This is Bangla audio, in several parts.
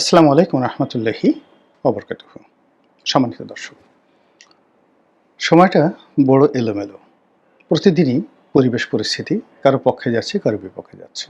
আসসালামু আলাইকুম রহমতুল্লাহি অবরকাত সম্মানিত দর্শক, সময়টা বড় এলোমেলো। প্রতিদিনই পরিবেশ পরিস্থিতি কারও পক্ষে যাচ্ছে, কারও বিপক্ষে যাচ্ছে।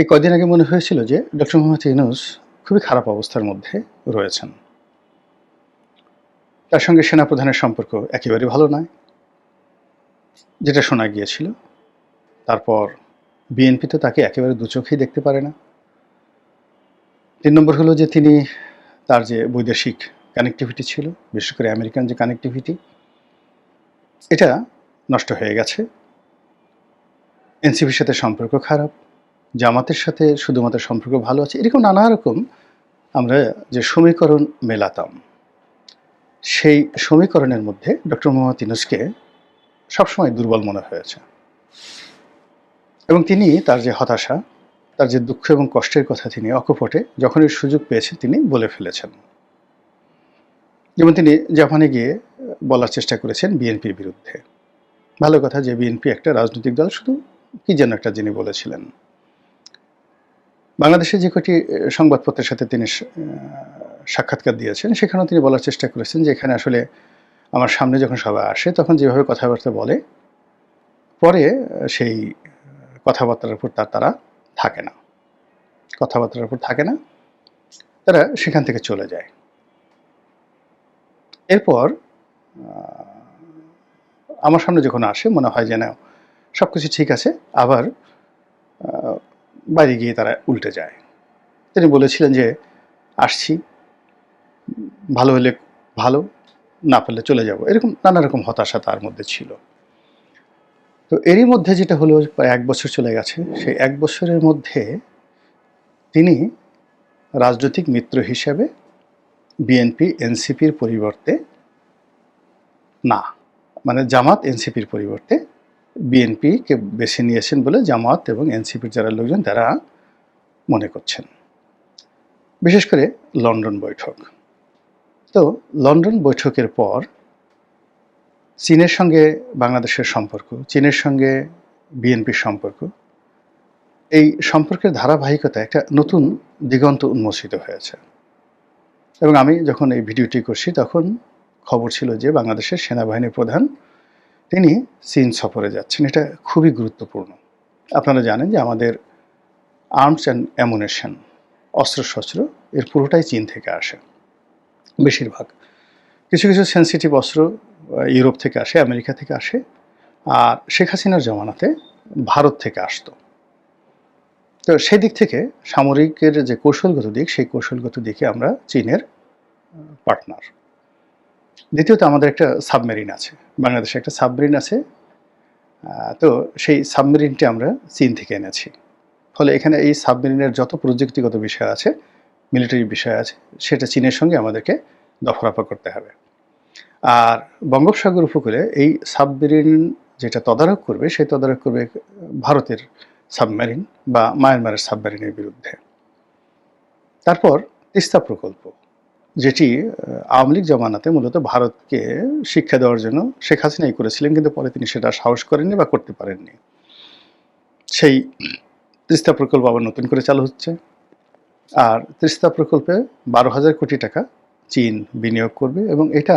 এই কয়দিন আগে মনে হয়েছিল যে ডক্টর মোহাম্মদ ইউনুস খুবই খারাপ অবস্থার মধ্যে রয়েছেন। তার সঙ্গে সেনাপ্রধানের সম্পর্ক একেবারে ভালো নয়। যেটা শোনা গিয়েছিল, তারপর বিএনপি তো তাকে একেবারে দু চোখেই দেখতে পারে না। তিন নম্বর হলো যে তিনি তার যে বৈদেশিক কানেক্টিভিটি ছিল, বিশেষ করে আমেরিকান যে কানেক্টিভিটি এটা নষ্ট হয়ে গেছে। এনসিপির সাথে সম্পর্ক খারাপ, জামাতের সাথে শুধুমাত্র সম্পর্ক ভালো আছে, এরকম নানা রকম আমরা যে সমীকরণ মেলাতাম, সেই সমীকরণের মধ্যে ডক্টর মোহাম্মদ ইনুসকে সবসময় দুর্বল মনে হয়েছে। এবং তিনি তার যে হতাশা তার যে দুঃখ এবং কষ্টের কথা তিনি অকপটে যখনই সুযোগ পেয়েছে তিনি বলে ফেলেছেন। যেমন তিনি জাপানে গিয়ে বলার চেষ্টা করেছেন বিএনপির বিরুদ্ধে। ভালো কথা যে বিএনপি একটা রাজনৈতিক দল, শুধু কি যেন একটা যিনি বলেছিলেন। বাংলাদেশে যে কটি সংবাদপত্রের সাথে তিনি সাক্ষাৎকার দিয়েছেন, সেখানেও তিনি বলার চেষ্টা করেছেন যে এখানে আসলে আমার সামনে যখন সবাই আসে, তখন যেভাবে কথাবার্তা বলে, পরে সেই কথাবার্তার উপর তার তারা থাকে না। কথাবার্তার উপর থাকে না। তারা সেখান থেকে চলে যায়। এরপর আমার সামনে যখন আসে, মনে হয় যে না সব কিছু ঠিক আছে। আবার বাইরে গিয়ে তারা উল্টে যায়। তিনি বলেছিলেন যে, আসছি। ভালো হলে ভালো, না পারলে চলে যাব। এরকম নানা রকম হতাশা তার মধ্যে ছিল। তো এরই মধ্যে যেটা হলো, প্রায় এক বছর চলে গেছে, সেই এক বছরের মধ্যে তিনি রাজনৈতিক মিত্র হিসেবে বিএনপি, এনসিপির পরিবর্তে না মানে জামাত, এনসিপির পরিবর্তে বিএনপিকে বেছে নিয়েছেন বলে জামাত এবং এনসিপির যারা লোকজন, তারা মনে করছেন। বিশেষ করে লন্ডন বৈঠক। তো লন্ডন বৈঠকের পর চীনের সঙ্গে বাংলাদেশের সম্পর্ক, চীনের সঙ্গে বিএনপির সম্পর্ক, এই সম্পর্কের ধারাবাহিকতা একটা নতুন দিগন্ত উন্মোচিত হয়েছে। এবং আমি যখন এই ভিডিওটি করছি, তখন খবর ছিল যে বাংলাদেশের সেনাবাহিনীর প্রধান, তিনি চীন সফরে যাচ্ছেন। এটা খুবই গুরুত্বপূর্ণ। আপনারা জানেন যে আমাদের আর্মস অ্যান্ড অ্যামুনেশন, অস্ত্রশস্ত্র, এর পুরোটাই চীন থেকে আসে। বেশিরভাগ। কিছু কিছু সেন্সিটিভ অস্ত্র ইউরোপ থেকে আসে, আমেরিকা থেকে আসে, আর শেখ হাসিনার জমানাতে ভারত থেকে আসতো। তো সেই দিক থেকে সামরিকের যে কৌশলগত দিক, সেই কৌশলগত দিকে আমরা চীনের পার্টনার দ্বিতীয়ত আমাদের একটা সাবমেরিন আছে, বাংলাদেশে একটা সাবমেরিন আছে। তো সেই সাবমেরিনটি আমরা চীন থেকে এনেছি। ফলে এখানে এই সাবমেরিনের যত প্রযুক্তিগত বিষয় আছে মিলিটারি বিষয় আছে, সেটা চীনের সঙ্গে আমাদেরকে দফরাফা করতে হবে। আর বঙ্গোপসাগর উপকূলে এই সাবমেরিন যেটা তদারক করবে, সেই তদারক করবে ভারতের সাবমেরিন বা মায়ানমারের সাবমেরিনের বিরুদ্ধে। তারপর তিস্তা প্রকল্প, যেটি আওয়ামী লীগ জমানাতে মূলত ভারতকে শিক্ষা দেওয়ার জন্য শেখ হাসিনাই করেছিলেন, কিন্তু পরে তিনি সেটা সাহস করেননি বা করতে পারেননি। সেই তিস্তা প্রকল্প আবার নতুন করে চালু হচ্ছে। আর তিস্তা প্রকল্পে বারো হাজার কোটি টাকা চীন বিনিয়োগ করবে এবং এটা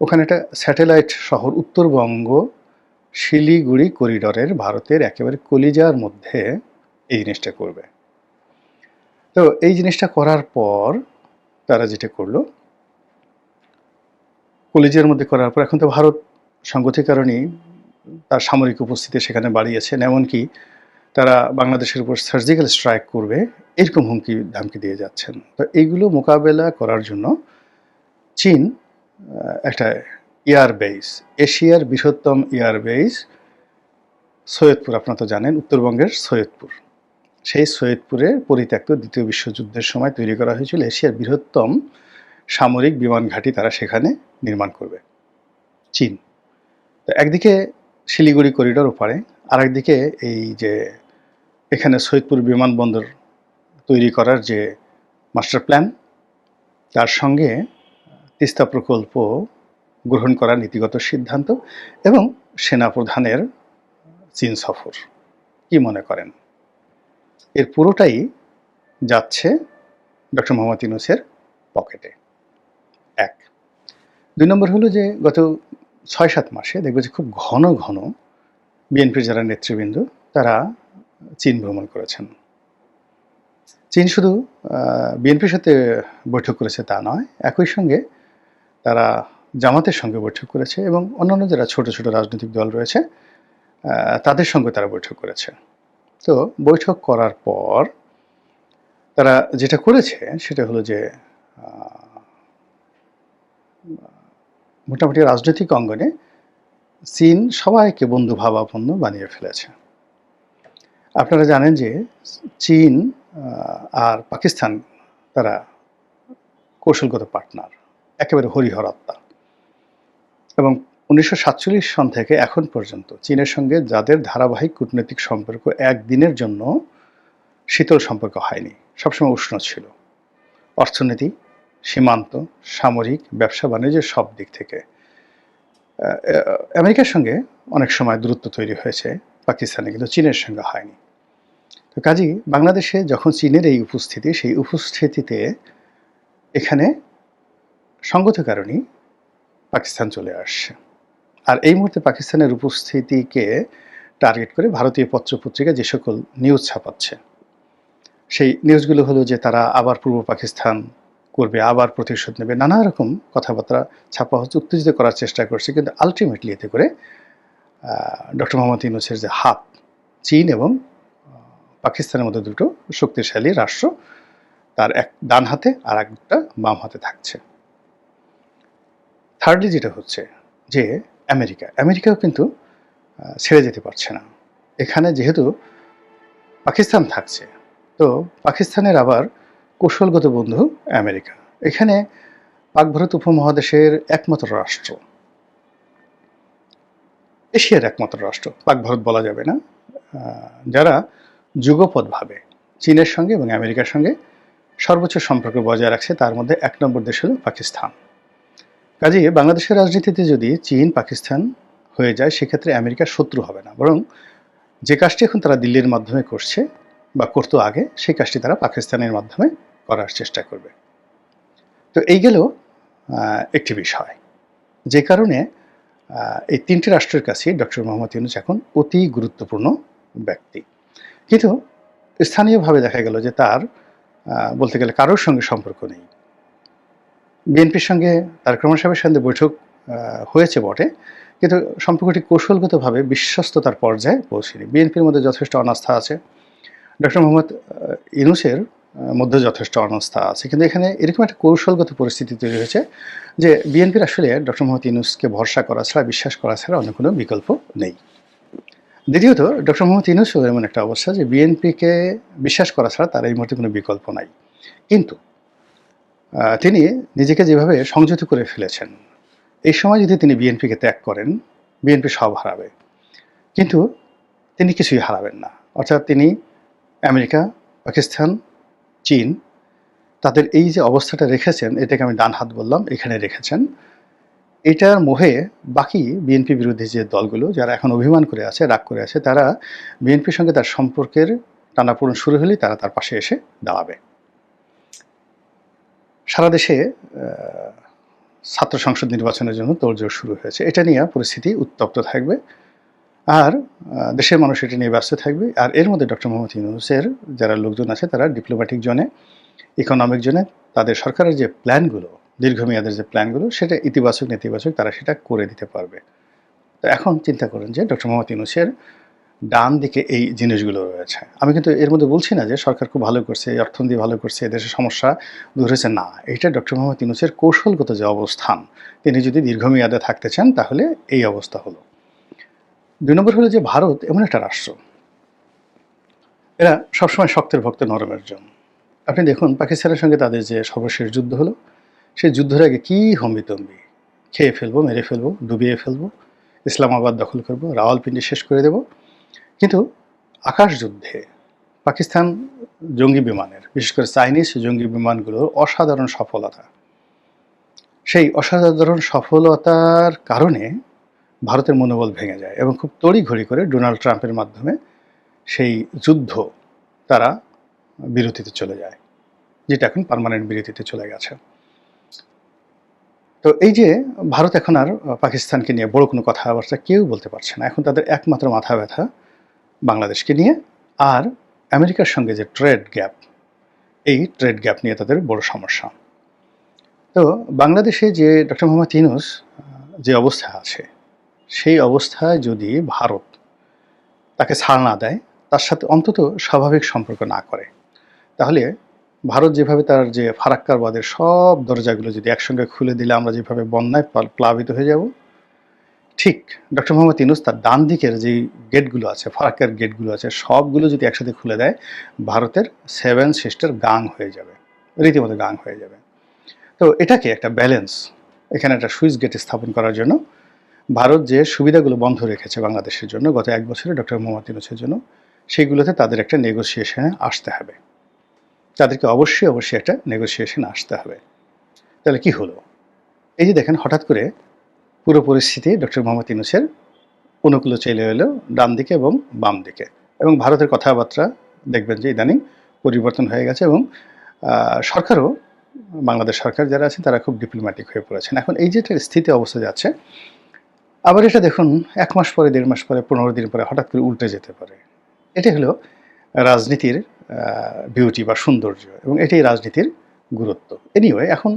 ওখানে একটা স্যাটেলাইট শহর উত্তরবঙ্গ, শিলিগুড়ি করিডরের ভারতের একেবারে কলিজার মধ্যে এই জিনিসটা করবে। তো এই জিনিসটা করার পর তারা যেটা করল, কলিজার মধ্যে করার পর এখন তো ভারত সংগতির কারণেই তার সামরিক উপস্থিতি সেখানে বাড়িয়েছেন এমনকি তারা বাংলাদেশের উপর সার্জিক্যাল স্ট্রাইক করবে, এরকম হুমকি ধামকি দিয়ে যাচ্ছেন। তো এইগুলো মোকাবেলা করার জন্য চীন একটা এয়ারবেস, এশিয়ার বৃহত্তম এয়ারবেস সৈয়দপুর, আপনারা তো জানেন, উত্তরবঙ্গের সৈয়দপুর। সেই সৈয়দপুরে পরিত্যক্ত দ্বিতীয় বিশ্বযুদ্ধের সময় তৈরি করা হয়েছিল এশিয়ার বৃহত্তম সামরিক বিমান ঘাঁটি তারা সেখানে নির্মাণ করবে, চীন। তো একদিকে শিলিগুড়ি করিডোর ওপারে আর একদিকে এই যে এখানে সৈয়দপুর বিমানবন্দর তৈরি করার যে মাস্টার প্ল্যান, তার সঙ্গে তিস্তা প্রকল্প গ্রহণ করার নীতিগত সিদ্ধান্ত এবং সেনাপ্রধানের চীন সফর। কি মনে করেন? এর পুরোটাই যাচ্ছে ডক্টর মোহাম্মদ ইউনুসের পকেটে। এক। দুই নম্বর হলো যে গত ছয় সাত মাসে দেখবে যে খুব ঘন ঘন বিএনপির যারা নেতৃবৃন্দ, তারা চীন ভ্রমণ করেছেন। চীন শুধু বিএনপির সাথে বৈঠক করেছে তা নয়, একই সঙ্গে তারা জামাতের সঙ্গে বৈঠক করেছে এবং অন্যান্য যারা ছোট ছোট রাজনৈতিক দল রয়েছে তাদের সঙ্গে তারা বৈঠক করেছে। তো বৈঠক করার পর তারা যেটা করেছে সেটা হলো যে মোটামুটি রাজনৈতিক অঙ্গনে চীন সবাইকে বন্ধু ভাবাপন্ন বানিয়ে ফেলেছে। আপনারা জানেন যে চীন আর পাকিস্তান তারা কৌশলগত পার্টনার একেবারে হরিহর আত্মা এবং উনিশশো সাতচল্লিশ সন থেকে এখন পর্যন্ত চীনের সঙ্গে যাদের ধারাবাহিক কূটনৈতিক সম্পর্ক একদিনের জন্য শীতল সম্পর্ক হয়নি, সবসময় উষ্ণ ছিল। অর্থনীতি, সীমান্ত, সামরিক, ব্যবসা, বাণিজ্য সব দিক থেকে আমেরিকার সঙ্গে অনেক সময় দূরত্ব তৈরি হয়েছে, পাকিস্তানে কিন্তু চীনের সঙ্গে হয়নি। তো কাজী বাংলাদেশে যখন চীনের এই উপস্থিতি, সেই উপস্থিতিতে এখানে সঙ্গত কারণেই পাকিস্তান চলে আসছে। আর এই মুহূর্তে পাকিস্তানের উপস্থিতিকে টার্গেট করে ভারতীয় পত্রপত্রিকা যে সকল নিউজ ছাপাচ্ছে, সেই নিউজগুলো হলো যে তারা আবার পূর্ব পাকিস্তান করবে, আবার প্রতিশোধ নেবে, নানা রকম কথাবার্তা ছাপা হচ্ছে, উত্তেজিত করার চেষ্টা করছে, কিন্তু আলটিমেটলি এতে করে ডক্টর মোহাম্মদ ইউনুসের যে হাত, চীন এবং পাকিস্তানের মধ্যে দুটো শক্তিশালী রাষ্ট্র তার এক ডান হাতে আর একটা বাম হাতে থাকছে। থার্ডলি যেটা হচ্ছে যে আমেরিকা। আমেরিকাও কিন্তু ছেড়ে যেতে পারছে না। এখানে যেহেতু পাকিস্তান থাকছে, তো পাকিস্তানের আবার কৌশলগত বন্ধু আমেরিকা। এখানে পাক ভারত উপমহাদেশের একমাত্র রাষ্ট্র। এশিয়ার একমাত্র রাষ্ট্র, পাক ভারত বলা যাবে না। যারা যুগপৎভাবে চীনের সঙ্গে এবং আমেরিকার সঙ্গে সর্বোচ্চ সম্পর্ক বজায় রাখছে, তার মধ্যে এক নম্বর দেশ হল পাকিস্তান। কাজে বাংলাদেশের রাজনীতিতে যদি চীন, পাকিস্তান হয়ে যায়, সেক্ষেত্রে আমেরিকার শত্রু হবে না। বরং যে কাজটি এখন তারা দিল্লির মাধ্যমে করছে বা করতো আগে, সেই কাজটি তারা পাকিস্তানের মাধ্যমে করার চেষ্টা করবে। তো এই গেল একটি বিষয়। যে কারণে এই তিনটি রাষ্ট্রের কাছেই ডক্টর মোহাম্মদ ইউনুস এখন অতি গুরুত্বপূর্ণ ব্যক্তি। কিন্তু স্থানীয়ভাবে দেখা গেল যে তার বলতে গেলে কারোর সঙ্গে সম্পর্ক নেই। বিএনপির সঙ্গে তার সাহেবের সঙ্গে বৈঠক হয়েছে বটে। কিন্তু সম্পর্কটি কৌশলগতভাবে বিশ্বস্ততার পর্যায়ে পৌঁছেনি। বিএনপির মধ্যে যথেষ্ট অনাস্থা আছে। ডক্টর মোহাম্মদ ইনুসের মধ্যে যথেষ্ট অনাস্থা আছে। কিন্তু এখানে এরকম একটা কৌশলগত পরিস্থিতি তৈরি হয়েছে যে বিএনপির আসলে ডক্টর মোহাম্মদ ইউনুসকে ভরসা করা ছাড়া, বিশ্বাস করা ছাড়া অন্য কোনো বিকল্প নেই। দ্বিতীয়ত, ডক্টর মোহাম্মদ ইউনুসও এমন একটা অবস্থা যে বিএনপিকে বিশ্বাস করা ছাড়া তার এই মুহূর্তে কোনো বিকল্প নাই। কিন্তু তিনি নিজেকে যেভাবে সংযত করে ফেলেছেন, এই সময় যদি তিনি বিএনপিকে ত্যাগ করেন, বিএনপি সব হারাবে। কিন্তু তিনি কিছুই হারাবেন না। অর্থাৎ তিনি আমেরিকা, পাকিস্তান, চীন তাদের এই যে অবস্থাটা রেখেছেন, এটাকে আমি ডান হাত বললাম, এখানে রেখেছেন, এটার মোহে বাকি বিএনপি বিরোধী যে দলগুলো, যারা এখন অভিমান করে আছে, রাগ করে আছে, তারা বিএনপির সঙ্গে তার সম্পর্কের টানাপোড়েন শুরু হলেই তারা তার পাশে এসে দাঁড়াবে। সারা দেশে ছাত্র সংসদ নির্বাচনের জন্য তোড়জোড় শুরু হয়েছে। এটা নিয়ে পরিস্থিতি উত্তপ্ত থাকবে আর দেশের মানুষ এটা নিয়ে ব্যস্ত থাকবে। আর এর মধ্যে ডক্টর মোহাম্মদ ইউনুসের যারা লোকজন আছে, তারা ডিপ্লোম্যাটিক জোনে ইকোনমিক জোনে তাদের সরকারের যে প্ল্যানগুলো দীর্ঘমেয়াদের যে প্ল্যানগুলো সেটা ইতিবাচক, নেতিবাচক তারা সেটা করে দিতে পারবে। তো এখন চিন্তা করেন যে ডক্টর মোহাম্মদ ইউনুসের ডান দিকে এই জিনিসগুলো রয়েছে। আমি কিন্তু এর মধ্যে বলছি না যে সরকার খুব ভালো করছে অর্থনীতি ভালো করছে দেশের সমস্যা দূর হয়েছে। না, এটা ডক্টর মোহাম্মদ ইউনুসের কৌশলগত যে অবস্থান, তিনি যদি দীর্ঘমেয়াদে থাকতে চান, তাহলে এই অবস্থা হলো। দুই নম্বর হলো যে ভারত এমন একটা রাষ্ট্র। এরা সবসময় শক্তের ভক্ত নরমের জন্য আপনি দেখুন, পাকিস্তানের সঙ্গে তাদের যে সর্বশেষ যুদ্ধ হলো, সেই যুদ্ধের আগে কী হম্বিতম্বি? খেয়ে ফেলব, মেরে ফেলব, ডুবিয়ে ফেলব, ইসলামাবাদ দখল করব, রাওয়ালপিন্ডি শেষ করে দেব কিন্তু আকাশ যুদ্ধে পাকিস্তান জঙ্গি বিমানের, বিশেষ করে চাইনিজ জঙ্গি বিমানগুলোর অসাধারণ সফলতা। সেই অসাধারণ সফলতার কারণে ভারতের মনোবল ভেঙে যায় এবং খুব তড়িঘড়ি করে ডোনাল্ড ট্রাম্পের মাধ্যমে সেই যুদ্ধ তারা বিরতিতে চলে যায়, যেটা এখন পার্মানেন্ট বিরতিতে চলে গেছে। তো এই যে ভারত এখন আর পাকিস্তানকে নিয়ে বড় কোনো কথাবার্তা কেউ বলতে পারছে না, এখন তাদের একমাত্র মাথা ব্যথা বাংলাদেশকে নিয়ে আর আমেরিকার সঙ্গে যে ট্রেড গ্যাপ, এই ট্রেড গ্যাপ নিয়ে তাদের বড় সমস্যা। তো বাংলাদেশে যে ডক্টর মোহাম্মদ ইউনুস যে অবস্থা আছে, সেই অবস্থায় যদি ভারত তাকে ছাড় না দেয়, তার সাথে অন্তত স্বাভাবিক সম্পর্ক না করে, তাহলে ভারত যেভাবে তার যে ফারাক্কারবাদের সব দরজাগুলো যদি একসঙ্গে খুলে দিলে আমরা যেভাবে বন্যায় প্লাবিত হয়ে যাব ঠিক, ডক্টর মোহাম্মদ ইউনুস তার ডান দিকের যে গেটগুলো আছে, ফারাক্কার গেটগুলো আছে, সবগুলো যদি একসাথে খুলে দেয়, ভারতের সেভেন সিস্টার গাং হয়ে যাবে, রীতিমতো গাং হয়ে যাবে। তো এটাকে একটা ব্যালেন্স, এখানে একটা সুইচ গেট স্থাপন করার জন্য, ভারত যে সুবিধাগুলো বন্ধ রেখেছে বাংলাদেশের জন্য গত এক বছরে ডক্টর মোহাম্মদ ইউনুসের জন্য, সেগুলোতে তাদের একটা নেগোসিয়েশনে আসতে হবে। তাদেরকে অবশ্যই অবশ্যই একটা নেগোসিয়েশন আসতে হবে। তাহলে কি হলো? এই যে দেখেন, হঠাৎ করে পুরো পরিস্থিতি ডক্টর মোহাম্মদ ইউনুসের অনুকূলে চলে এলো ডান দিকে এবং বাম দিকে। এবং ভারতের কথাবার্তা দেখবেন যে ইদানিং পরিবর্তন হয়ে গেছে এবং সরকারও, বাংলাদেশ সরকার যারা আছেন তারা খুব ডিপ্লোম্যাটিক হয়ে পড়েছেন। এখন এই যে একটা স্থিতি অবস্থা যাচ্ছে, আবার এটা দেখুন এক মাস পরে, দেড় মাস পরে, পনেরো দিন পরে হঠাৎ করে উল্টে যেতে পারে। এটা হলো রাজনীতির বিউটি বা সৌন্দর্য এবং এটাই রাজনীতির গুরুত্ব। এনিওয়ে এখন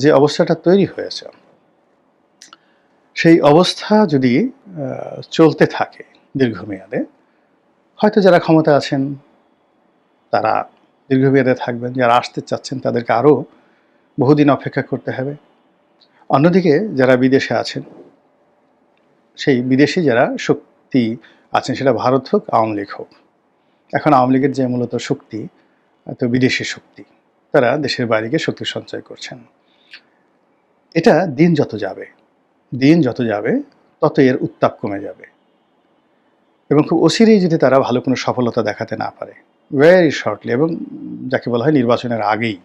যে অবস্থাটা তৈরি হয়েছে সেই অবস্থা যদি চলতে থাকে দীর্ঘমেয়াদে, হয়তো যারা ক্ষমতা আছেন, তারা দীর্ঘমেয়াদে থাকবেন, যারা আসতে চাচ্ছেন, তাদেরকে আরও বহুদিন অপেক্ষা করতে হবে। অন্যদিকে যারা বিদেশে আছেন, সেই বিদেশি যারা শক্তি আছেন, সেটা ভারত হোক, আওয়ামী লীগ হোক, এখন আওয়ামী লীগের যে মূলত শক্তি তো বিদেশি শক্তি, তারা দেশের বাইরে শক্তি সঞ্চয় করছেন। এটা দিন যত যাবে দিন যত যাবে, তত এর উত্তাপ কমে যাবে। এবং খুব অচিরেই যদি তারা ভালো কোনো সফলতা দেখাতে না পারে ভেরি শর্টলি এবং যাকে বলা হয় নির্বাচনের আগেই,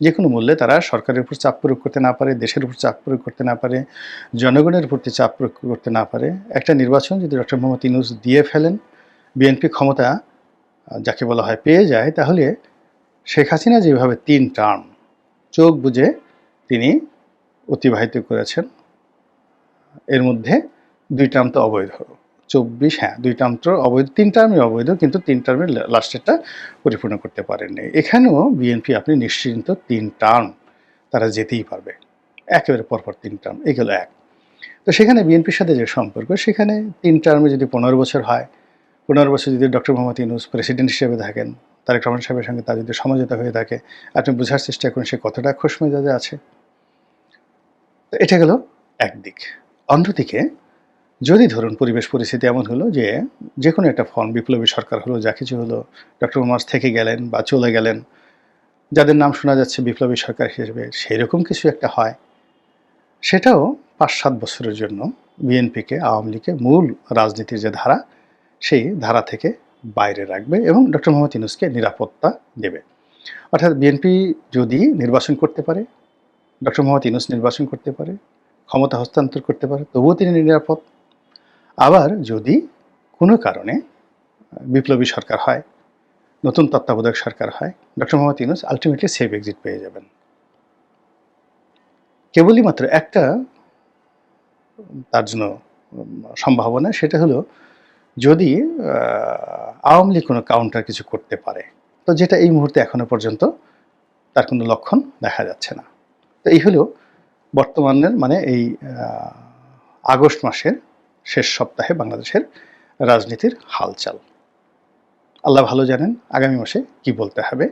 যে কোনো মূল্যে তারা সরকারের উপর চাপ প্রয়োগ করতে না পারে, দেশের উপর চাপ প্রয়োগ করতে না পারে, জনগণের প্রতি চাপ প্রয়োগ করতে না পারে, একটা নির্বাচন যদি ডক্টর মোহাম্মদ ইনুস দিয়ে ফেলেন, বিএনপি ক্ষমতা যাকে বলা হয় পেয়ে যায়, তাহলে শেখ হাসিনা যেভাবে তিন টার্ম চোখ বুঝে তিনি অতিবাহিত করেছেন এর মধ্যে দুই টার্ম তো অবৈধ। চব্বিশ হ্যাঁ দুই টার্ম তো অবৈধ, তিন টার্মই অবৈধ, কিন্তু তিন টার্মের লাস্টেরটা পরিপূর্ণ করতে পারেননি। এখানেও বিএনপি আপনি নিশ্চিন্ত তিন টার্ম তারা যেতেই পারবে। একেবারে পরপর তিন টার্ম এগুলো এক। তো সেখানে বিএনপির সাথে যে সম্পর্ক, সেখানে তিন টার্মে যদি পনেরো বছর হয়, পনেরো বছর যদি ডক্টর মোহাম্মদ ইউনুস প্রেসিডেন্ট হিসেবে থাকেন, তারেক রহমান সাহেবের সঙ্গে তার যদি সমঝোতা হয়ে থাকে, আপনি বোঝার চেষ্টা করুন সে কতটা খুশ মেজাজে আছে। তো এটা গেল একদিক অন্যদিকে, যদি ধরুন পরিবেশ পরিস্থিতি এমন হলো যে যে কোনো একটা ফর্ম বিপ্লবী সরকার হলো, যা কিছু হলো, ডক্টর মোহাম্মদ থেকে গেলেন বা চলে গেলেন, যাদের নাম শোনা যাচ্ছে বিপ্লবী সরকার হিসেবে সেই রকম কিছু একটা হয়। সেটাও পাঁচ সাত বছরের জন্য বিএনপিকে, আওয়ামী লীগকে মূল রাজনীতির যে ধারা, সেই ধারা থেকে বাইরে রাখবে এবং ডক্টর মোহাম্মদ ইউনুসকে নিরাপত্তা দেবে। অর্থাৎ বিএনপি যদি নির্বাচন করতে পারে, ডক্টর মোহাম্মদ ইউনুস নির্বাচন করতে পারে ক্ষমতা হস্তান্তর করতে পারে, তবুও তিনি নিরাপদ। আবার যদি কোনো কারণে বিপ্লবী সরকার হয়, নতুন তত্ত্বাবধায়ক সরকার হয়, doctor Mohammad Yunus ultimately safe exit পেয়ে যাবেন। কেবলই মাত্র একটা তার জন্য সম্ভাবনা, সেটা হলো যদি আওয়ামী লীগ কোনো কাউন্টার কিছু করতে পারে, তো যেটা এই মুহূর্তে এখনও পর্যন্ত তার কোনো লক্ষণ দেখা যাচ্ছে না। তো এই হলো বর্তমানের মানে এই আগস্ট মাসের শেষ সপ্তাহে বাংলাদেশের রাজনীতির হালচাল। আল্লাহ ভালো জানেন আগামী মাসে কি বলতে হবে।